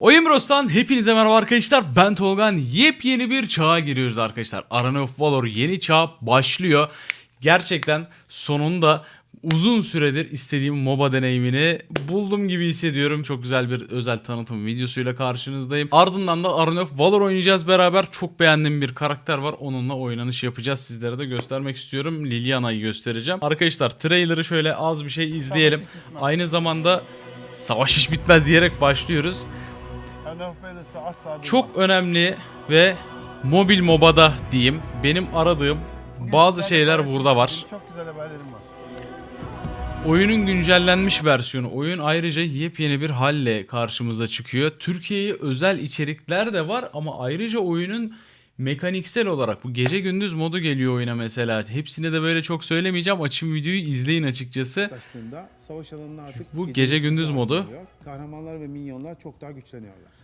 Oyun Bros'tan hepinize merhaba arkadaşlar. Ben Tolgan. Yepyeni bir çağa giriyoruz arkadaşlar. Arena of Valor yeni çağ başlıyor. Gerçekten sonunda uzun süredir istediğim MOBA deneyimini buldum gibi hissediyorum. Çok güzel bir özel tanıtım videosuyla karşınızdayım. Ardından da Arena of Valor oynayacağız beraber. Çok beğendiğim bir karakter var. Onunla oynanış yapacağız. Sizlere de göstermek istiyorum. Liliana'yı göstereceğim. Arkadaşlar trailer'ı şöyle az bir şey izleyelim. Aynı zamanda savaş hiç bitmez diyerek başlıyoruz. Çok önemli ve mobil mobada diyeyim benim aradığım bazı şeyler burada var. Çok güzel haberlerim var. Oyunun güncellenmiş versiyonu. Oyun ayrıca yepyeni bir halle karşımıza çıkıyor. Türkiye'ye özel içerikler de var ama ayrıca oyunun mekaniksel olarak bu gece gündüz modu geliyor oyuna mesela. Hepsini de böyle çok söylemeyeceğim. Açın videoyu izleyin açıkçası. Savaş alanına artık Bu gece gündüz modu. Kahramanlar ve minyonlar çok daha güçleniyorlar.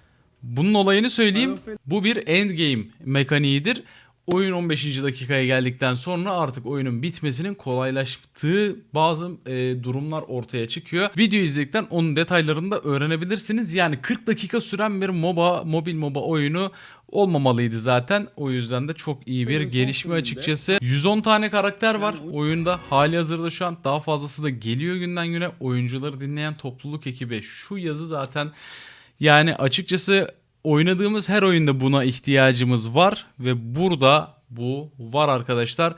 Bunun olayını söyleyeyim. Bu bir endgame mekaniğidir. Oyun 15. dakikaya geldikten sonra artık oyunun bitmesinin kolaylaştığı bazı e, durumlar ortaya çıkıyor. Video izledikten onun detaylarını da öğrenebilirsiniz. Yani 40 dakika süren bir MOBA, mobil MOBA oyunu olmamalıydı zaten. O yüzden de çok iyi bir gelişme açıkçası. 110 tane karakter var oyunda. Hali hazırda şu an daha fazlası da geliyor günden güne. Oyuncuları dinleyen topluluk ekibi şu yazı zaten yani açıkçası oynadığımız her oyunda buna ihtiyacımız var ve burada bu var arkadaşlar.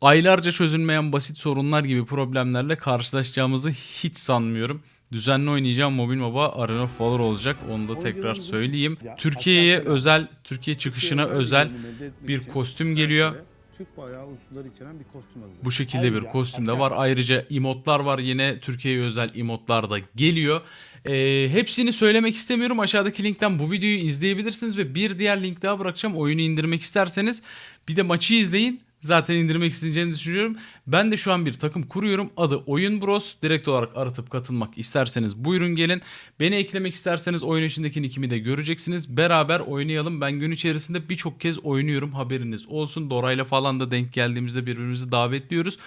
Aylarca çözülmeyen basit sorunlar gibi problemlerle karşılaşacağımızı hiç sanmıyorum. Düzenli oynayacağım mobil MOBA Arena of Valor olacak. Onu da tekrar söyleyeyim. Türkiye'ye özel, Türkiye çıkışına özel bir kostüm geliyor. Türkiye, Türk bayrağı unsurları içeren bir kostüm hazırladı. Bu şekilde bir Ayrıca kostüm de asker- var. Ayrıca emotlar var. Yine Türkiye'ye özel emotlar da geliyor. Ee, hepsini söylemek istemiyorum. Aşağıdaki linkten bu videoyu izleyebilirsiniz ve bir diğer link daha bırakacağım. Oyunu indirmek isterseniz bir de maçı izleyin. Zaten indirmek isteyeceğini düşünüyorum. Ben de şu an bir takım kuruyorum. Adı Oyun Bros. Direkt olarak aratıp katılmak isterseniz buyurun gelin. Beni eklemek isterseniz oyun içindeki nickimi de göreceksiniz. Beraber oynayalım. Ben gün içerisinde birçok kez oynuyorum. Haberiniz olsun. Dorayla falan da denk geldiğimizde birbirimizi davetliyoruz.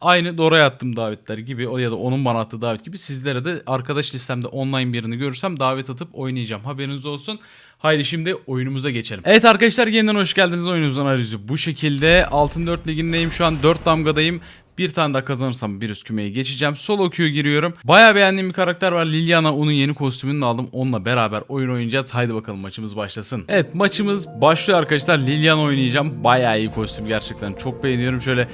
Aynı Dora'ya attığım davetler gibi o ya da onun bana attığı davet gibi sizlere de arkadaş listemde online birini görürsem davet atıp oynayacağım. Haberiniz olsun. Haydi şimdi oyunumuza geçelim. Evet arkadaşlar yeniden hoş geldiniz oyunumuzun aracı. Bu şekilde Altın 4 ligindeyim şu an 4 damgadayım. Bir tane daha kazanırsam bir üst kümeye geçeceğim. Solo queue giriyorum. Baya beğendiğim bir karakter var. Liliana onun yeni kostümünü aldım. Onunla beraber oyun oynayacağız. Haydi bakalım maçımız başlasın. Evet maçımız başlıyor arkadaşlar. Liliana oynayacağım. Baya iyi kostüm gerçekten. Çok beğeniyorum. Şöyle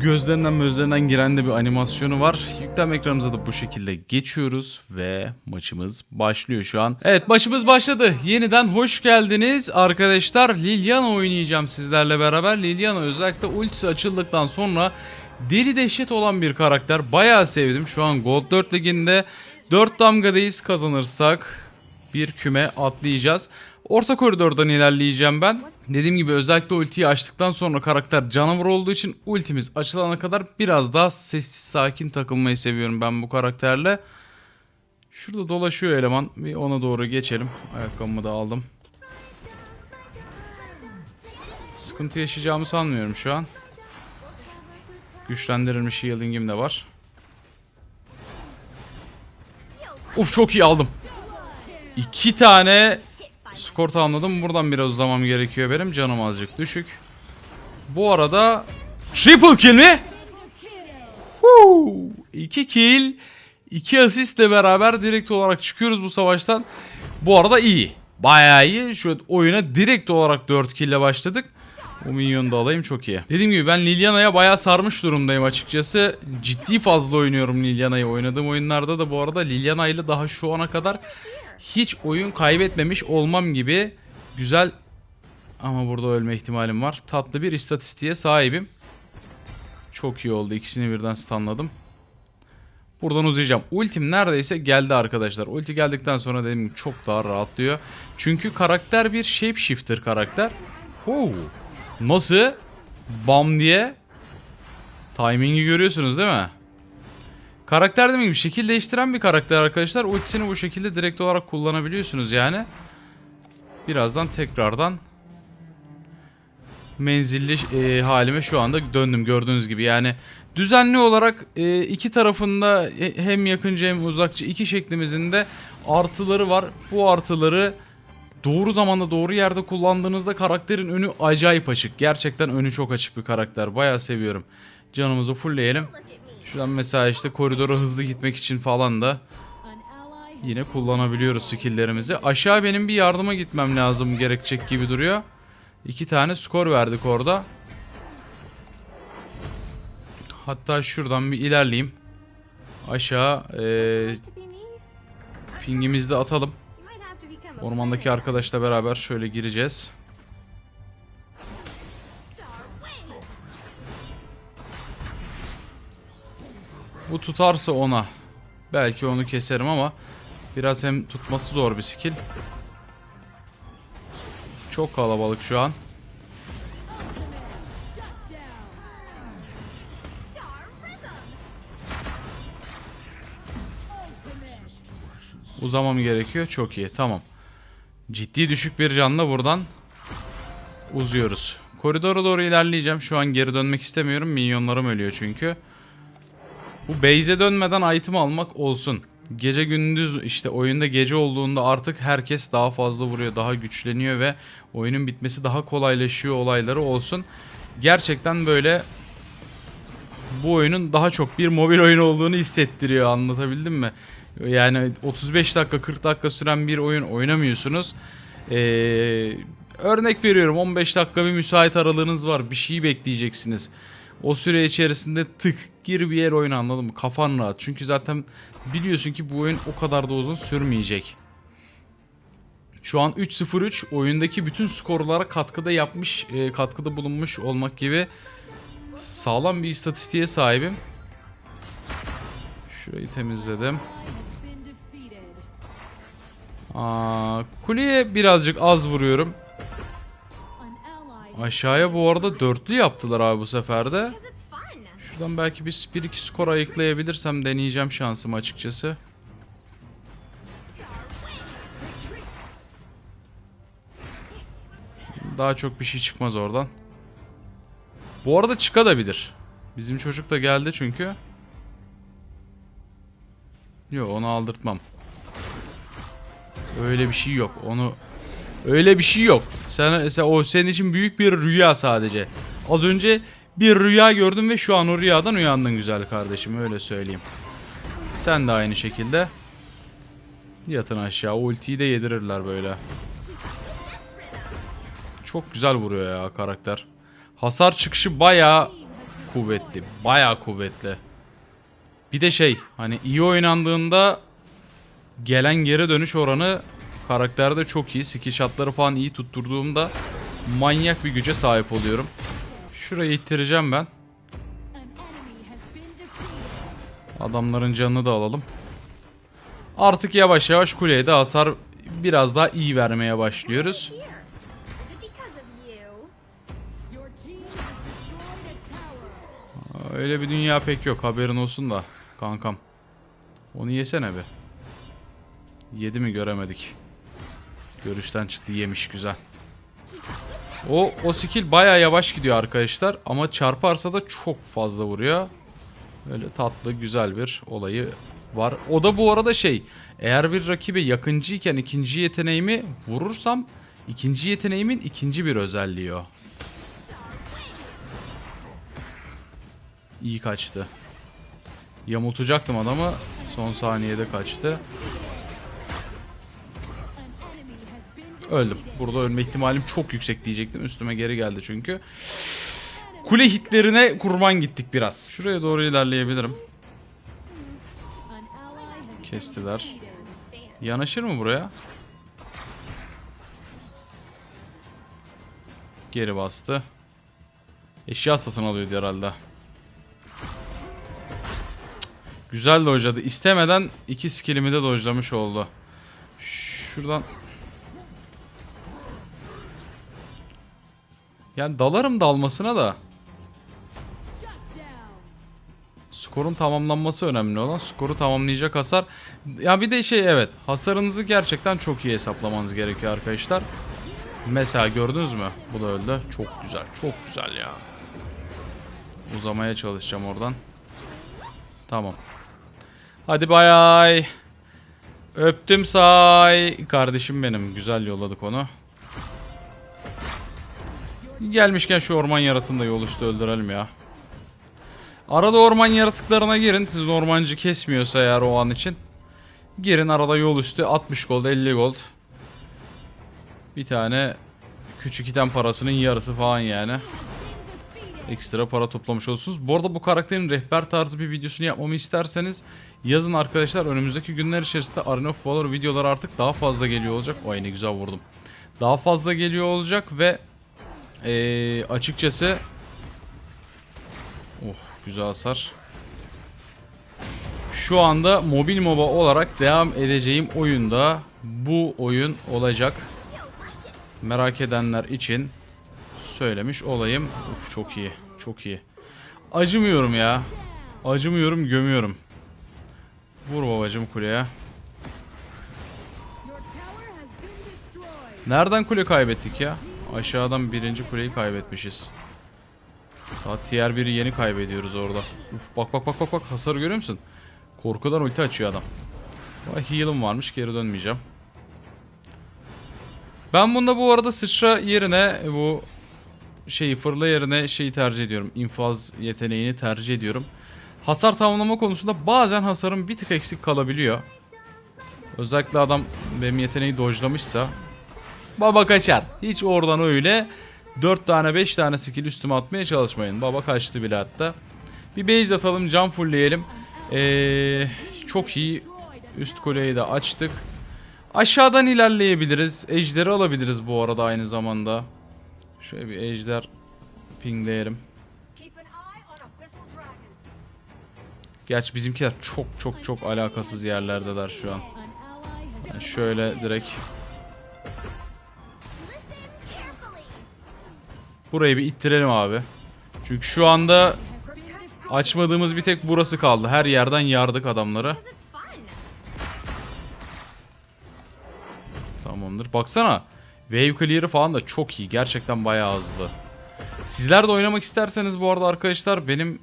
gözlerinden gözlerinden giren de bir animasyonu var. Yüklem ekranımıza da bu şekilde geçiyoruz ve maçımız başlıyor şu an. Evet maçımız başladı. Yeniden hoş geldiniz arkadaşlar. Liliana oynayacağım sizlerle beraber. Liliana özellikle ultisi açıldıktan sonra deli dehşet olan bir karakter. Bayağı sevdim. Şu an Gold 4 liginde 4 damgadayız. Kazanırsak bir küme atlayacağız. Orta koridordan ilerleyeceğim ben. Dediğim gibi özellikle ultiyi açtıktan sonra karakter canavar olduğu için ultimiz açılana kadar biraz daha sessiz sakin takılmayı seviyorum ben bu karakterle. Şurada dolaşıyor eleman. Bir ona doğru geçelim. Ayakkabımı da aldım. Sıkıntı yaşayacağımı sanmıyorum şu an. Güçlendirilmiş healing'im de var. Uf çok iyi aldım. İki tane skor tamamladım. Buradan biraz uzamam gerekiyor benim. Canım azıcık düşük. Bu arada triple kill mi? Huu! İki kill. iki asistle beraber direkt olarak çıkıyoruz bu savaştan. Bu arada iyi. Bayağı iyi. Şu oyuna direkt olarak 4 kill ile başladık. O minyonu da alayım çok iyi. Dediğim gibi ben Liliana'ya bayağı sarmış durumdayım açıkçası. Ciddi fazla oynuyorum Liliana'yı. Oynadığım oyunlarda da bu arada Liliana ile daha şu ana kadar hiç oyun kaybetmemiş olmam gibi güzel ama burada ölme ihtimalim var. Tatlı bir istatistiğe sahibim. Çok iyi oldu. İkisini birden stunladım. Buradan uzayacağım. Ultim neredeyse geldi arkadaşlar. Ulti geldikten sonra gibi çok daha rahatlıyor. Çünkü karakter bir shapeshifter karakter. Huu. Nasıl? Bam diye. Timing'i görüyorsunuz değil mi? Karakter dediğim gibi şekil değiştiren bir karakter arkadaşlar. Ultisini bu şekilde direkt olarak kullanabiliyorsunuz yani. Birazdan tekrardan menzilli e, halime şu anda döndüm gördüğünüz gibi. Yani Düzenli olarak e, iki tarafında e, hem yakınca hem uzakça iki şeklimizin de artıları var. Bu artıları doğru zamanda doğru yerde kullandığınızda karakterin önü acayip açık. Gerçekten önü çok açık bir karakter. Bayağı seviyorum. Canımızı fullleyelim. Şuradan mesela işte koridora hızlı gitmek için falan da yine kullanabiliyoruz skilllerimizi. Aşağı benim bir yardıma gitmem lazım gerekecek gibi duruyor. İki tane skor verdik orada. Hatta şuradan bir ilerleyeyim. Aşağı eee pingimizi de atalım. Ormandaki arkadaşla beraber şöyle gireceğiz. Bu tutarsa ona. Belki onu keserim ama biraz hem tutması zor bir skill. Çok kalabalık şu an. Uzamam gerekiyor. Çok iyi. Tamam. Ciddi düşük bir canla buradan uzuyoruz. Koridora doğru ilerleyeceğim. Şu an geri dönmek istemiyorum. Minyonlarım ölüyor çünkü. Bu base'e dönmeden item almak olsun. Gece gündüz işte oyunda gece olduğunda artık herkes daha fazla vuruyor, daha güçleniyor ve oyunun bitmesi daha kolaylaşıyor olayları olsun. Gerçekten böyle bu oyunun daha çok bir mobil oyun olduğunu hissettiriyor anlatabildim mi? Yani 35 dakika 40 dakika süren bir oyun oynamıyorsunuz. Ee, örnek veriyorum 15 dakika bir müsait aralığınız var bir şeyi bekleyeceksiniz. O süre içerisinde tık gir bir yer oyna anladın mı? Kafan rahat. Çünkü zaten biliyorsun ki bu oyun o kadar da uzun sürmeyecek. Şu an 3-0-3 oyundaki bütün skorlara katkıda yapmış, e, katkıda bulunmuş olmak gibi sağlam bir istatistiğe sahibim. Şurayı temizledim. Aa, kuleye birazcık az vuruyorum. Aşağıya bu arada dörtlü yaptılar abi bu sefer de. Şuradan belki bir, bir iki skor ayıklayabilirsem deneyeceğim şansımı açıkçası. Daha çok bir şey çıkmaz oradan. Bu arada çıkabilir. Bizim çocuk da geldi çünkü. Yok onu aldırtmam. Öyle bir şey yok. Onu öyle bir şey yok. Sen, sen o senin için büyük bir rüya sadece. Az önce bir rüya gördüm ve şu an o rüyadan uyandın güzel kardeşim öyle söyleyeyim. Sen de aynı şekilde. Yatın aşağı. Ultiyi de yedirirler böyle. Çok güzel vuruyor ya karakter. Hasar çıkışı bayağı kuvvetli. Bayağı kuvvetli. Bir de şey hani iyi oynandığında gelen geri dönüş oranı karakterde çok iyi. Skill shotları falan iyi tutturduğumda manyak bir güce sahip oluyorum. Şurayı ittireceğim ben. Adamların canını da alalım. Artık yavaş yavaş kuleye de hasar biraz daha iyi vermeye başlıyoruz. Öyle bir dünya pek yok haberin olsun da kankam. Onu yesene be. Yedi mi göremedik. Görüşten çıktı yemiş güzel. O, o skill baya yavaş gidiyor arkadaşlar ama çarparsa da çok fazla vuruyor. Öyle tatlı güzel bir olayı var. O da bu arada şey eğer bir rakibe yakıncıyken ikinci yeteneğimi vurursam ikinci yeteneğimin ikinci bir özelliği o. İyi kaçtı. Yamultacaktım adamı. Son saniyede kaçtı. Öldüm. Burada ölme ihtimalim çok yüksek diyecektim. Üstüme geri geldi çünkü. Kule hitlerine kurban gittik biraz. Şuraya doğru ilerleyebilirim. Kestiler. Yanaşır mı buraya? Geri bastı. Eşya satın alıyordu herhalde. Güzel dojladı. İstemeden iki skillimi de dojlamış oldu. Şuradan Yani dalarım dalmasına da. Skorun tamamlanması önemli olan. Skoru tamamlayacak hasar. Ya bir de şey evet. Hasarınızı gerçekten çok iyi hesaplamanız gerekiyor arkadaşlar. Mesela gördünüz mü? Bu da öldü. Çok güzel. Çok güzel ya. uzamaya çalışacağım oradan. Tamam. Hadi bay ay. Öptüm say. Kardeşim benim. Güzel yolladık onu. Gelmişken şu orman yaratığını da yol öldürelim ya. Arada orman yaratıklarına girin. Sizin ormancı kesmiyorsa eğer o an için. Girin arada yol üstü 60 gold 50 gold. Bir tane küçük item parasının yarısı falan yani. Ekstra para toplamış olursunuz. Bu arada bu karakterin rehber tarzı bir videosunu yapmamı isterseniz yazın arkadaşlar. Önümüzdeki günler içerisinde Arena of Valor videoları artık daha fazla geliyor olacak. Ay ne güzel vurdum. Daha fazla geliyor olacak ve ee, açıkçası Oh güzel hasar. Şu anda mobil MOBA olarak devam edeceğim oyunda bu oyun olacak. Merak edenler için söylemiş olayım. Uf çok iyi. Çok iyi. Acımıyorum ya. Acımıyorum, gömüyorum. Vur babacım kuleye. Nereden kule kaybettik ya? Aşağıdan birinci kuleyi kaybetmişiz. Daha tier 1'i yeni kaybediyoruz orada. Uf, bak bak bak bak bak hasarı görüyor musun? Korkudan ulti açıyor adam. Vay heal'ım varmış geri dönmeyeceğim. Ben bunda bu arada sıçra yerine bu şeyi fırla yerine şeyi tercih ediyorum. İnfaz yeteneğini tercih ediyorum. Hasar tamamlama konusunda bazen hasarım bir tık eksik kalabiliyor. Özellikle adam benim yeteneği dojlamışsa Baba kaçar. Hiç oradan öyle 4 tane 5 tane skill üstüme atmaya çalışmayın. Baba kaçtı bile hatta. Bir base atalım can fullleyelim. Ee, çok iyi. Üst kuleyi de açtık. Aşağıdan ilerleyebiliriz. Ejderi alabiliriz bu arada aynı zamanda. Şöyle bir ejder pingleyelim. Gerçi bizimkiler çok çok çok alakasız yerlerdeler şu an. Ben şöyle direkt burayı bir ittirelim abi. Çünkü şu anda açmadığımız bir tek burası kaldı. Her yerden yardık adamları. Tamamdır. Baksana. Wave clear'ı falan da çok iyi. Gerçekten bayağı hızlı. Sizler de oynamak isterseniz bu arada arkadaşlar benim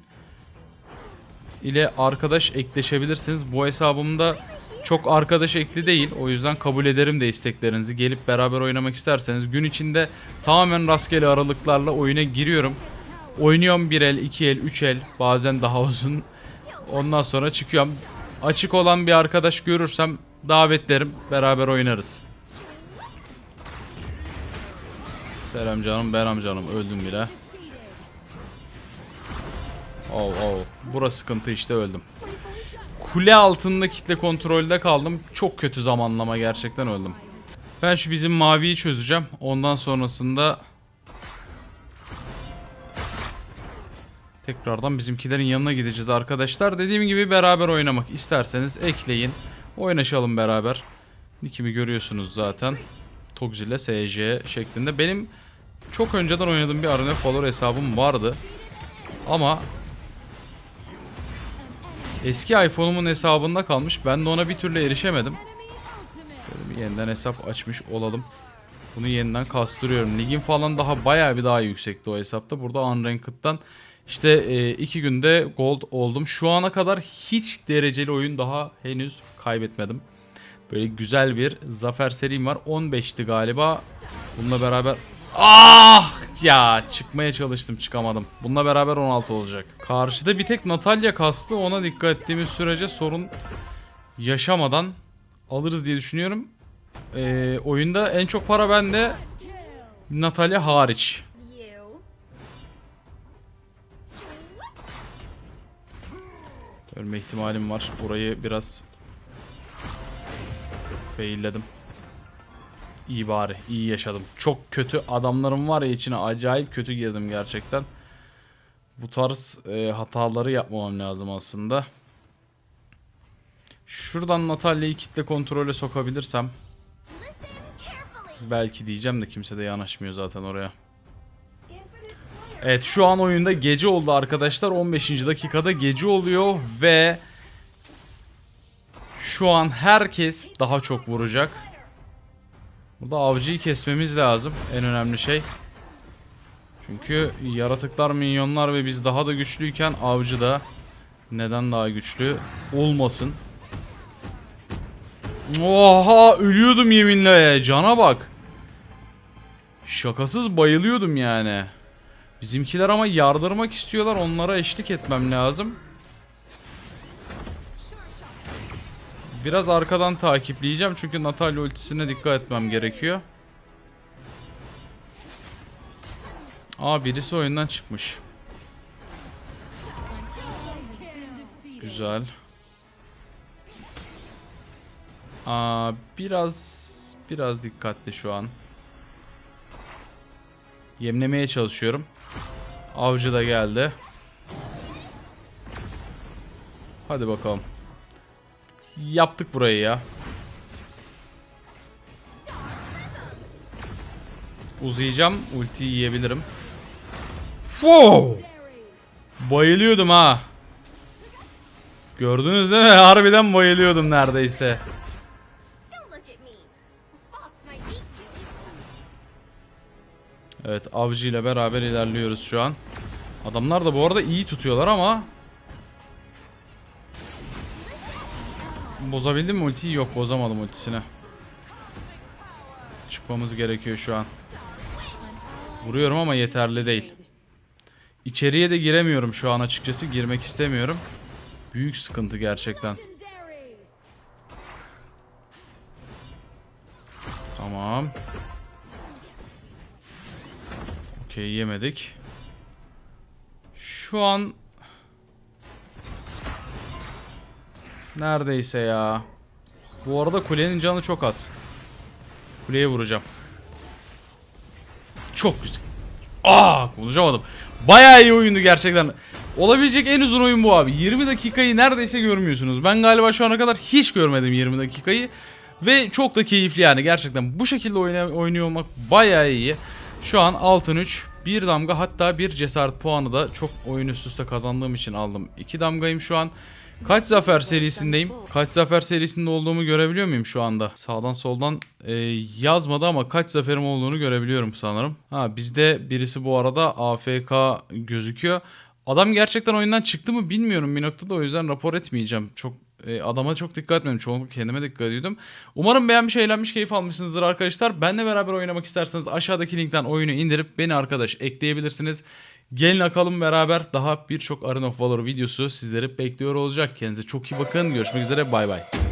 ile arkadaş ekleşebilirsiniz. Bu hesabımda çok arkadaş ekli değil. O yüzden kabul ederim de isteklerinizi. Gelip beraber oynamak isterseniz gün içinde tamamen rastgele aralıklarla oyuna giriyorum. Oynuyorum bir el, iki el, üç el. Bazen daha uzun. Ondan sonra çıkıyorum. Açık olan bir arkadaş görürsem davetlerim. Beraber oynarız. Selam canım, Beram canım. Öldüm bile. Oh oh. Burası sıkıntı işte öldüm. Kule altında kitle kontrolde kaldım. Çok kötü zamanlama gerçekten öldüm. Ben şu bizim maviyi çözeceğim. Ondan sonrasında tekrardan bizimkilerin yanına gideceğiz arkadaşlar. Dediğim gibi beraber oynamak isterseniz ekleyin. Oynaşalım beraber. Nickimi görüyorsunuz zaten. Togzi ile şeklinde. Benim çok önceden oynadığım bir Arena Follower hesabım vardı. Ama Eski iPhone'umun hesabında kalmış. Ben de ona bir türlü erişemedim. Şöyle bir yeniden hesap açmış olalım. Bunu yeniden kastırıyorum. Ligin falan daha bayağı bir daha yüksekti o hesapta. Burada Unranked'dan işte e, iki günde gold oldum. Şu ana kadar hiç dereceli oyun daha henüz kaybetmedim. Böyle güzel bir zafer serim var. 15'ti galiba. Bununla beraber Ah ya çıkmaya çalıştım çıkamadım. Bununla beraber 16 olacak. Karşıda bir tek Natalya kastı. Ona dikkat ettiğimiz sürece sorun yaşamadan alırız diye düşünüyorum. Ee, oyunda en çok para bende. Natalya hariç. Ölme ihtimalim var. Burayı biraz failledim. İyi bari. iyi yaşadım. Çok kötü adamlarım var ya içine acayip kötü girdim gerçekten. Bu tarz e, hataları yapmamam lazım aslında. Şuradan Natalya'yı kitle kontrole sokabilirsem. Belki diyeceğim de kimse de yanaşmıyor zaten oraya. Evet şu an oyunda gece oldu arkadaşlar. 15. dakikada gece oluyor ve şu an herkes daha çok vuracak. Burada avcıyı kesmemiz lazım. En önemli şey. Çünkü yaratıklar, minyonlar ve biz daha da güçlüyken avcı da neden daha güçlü olmasın. Oha ölüyordum yeminle cana bak. Şakasız bayılıyordum yani. Bizimkiler ama yardırmak istiyorlar onlara eşlik etmem lazım. Biraz arkadan takipleyeceğim çünkü Natalya ultisine dikkat etmem gerekiyor. Aa birisi oyundan çıkmış. Güzel. Aa biraz biraz dikkatli şu an. Yemlemeye çalışıyorum. Avcı da geldi. Hadi bakalım. Yaptık burayı ya. Uzayacağım. Ultiyi yiyebilirim. Wow! Bayılıyordum ha. Gördünüz değil mi? Harbiden bayılıyordum neredeyse. Evet avcı ile beraber ilerliyoruz şu an. Adamlar da bu arada iyi tutuyorlar ama Bozabildim mi ultiyi? Yok bozamadım ultisini. Çıkmamız gerekiyor şu an. Vuruyorum ama yeterli değil. İçeriye de giremiyorum şu an açıkçası. Girmek istemiyorum. Büyük sıkıntı gerçekten. Tamam. Okey yemedik. Şu an neredeyse ya. Bu arada kulenin canı çok az. Kuleye vuracağım. Çok güzel. Aa konuşamadım. Bayağı iyi oyundu gerçekten. Olabilecek en uzun oyun bu abi. 20 dakikayı neredeyse görmüyorsunuz. Ben galiba şu ana kadar hiç görmedim 20 dakikayı. Ve çok da keyifli yani gerçekten. Bu şekilde oynuyor olmak bayağı iyi. Şu an altın 3. Bir damga hatta bir cesaret puanı da çok oyun üst üste kazandığım için aldım. 2 damgayım şu an. Kaç zafer serisindeyim? Kaç zafer serisinde olduğumu görebiliyor muyum şu anda? Sağdan soldan e, yazmadı ama kaç zaferim olduğunu görebiliyorum sanırım. Ha bizde birisi bu arada AFK gözüküyor. Adam gerçekten oyundan çıktı mı bilmiyorum bir noktada o yüzden rapor etmeyeceğim. Çok e, adama çok dikkat etmedim. Çoğunlukla kendime dikkat ediyordum. Umarım beğenmiş, eğlenmiş, keyif almışsınızdır arkadaşlar. Benle beraber oynamak isterseniz aşağıdaki linkten oyunu indirip beni arkadaş ekleyebilirsiniz. Gelin akalım beraber daha birçok Arena of Valor videosu sizleri bekliyor olacak. Kendinize çok iyi bakın. Görüşmek üzere. Bay bay.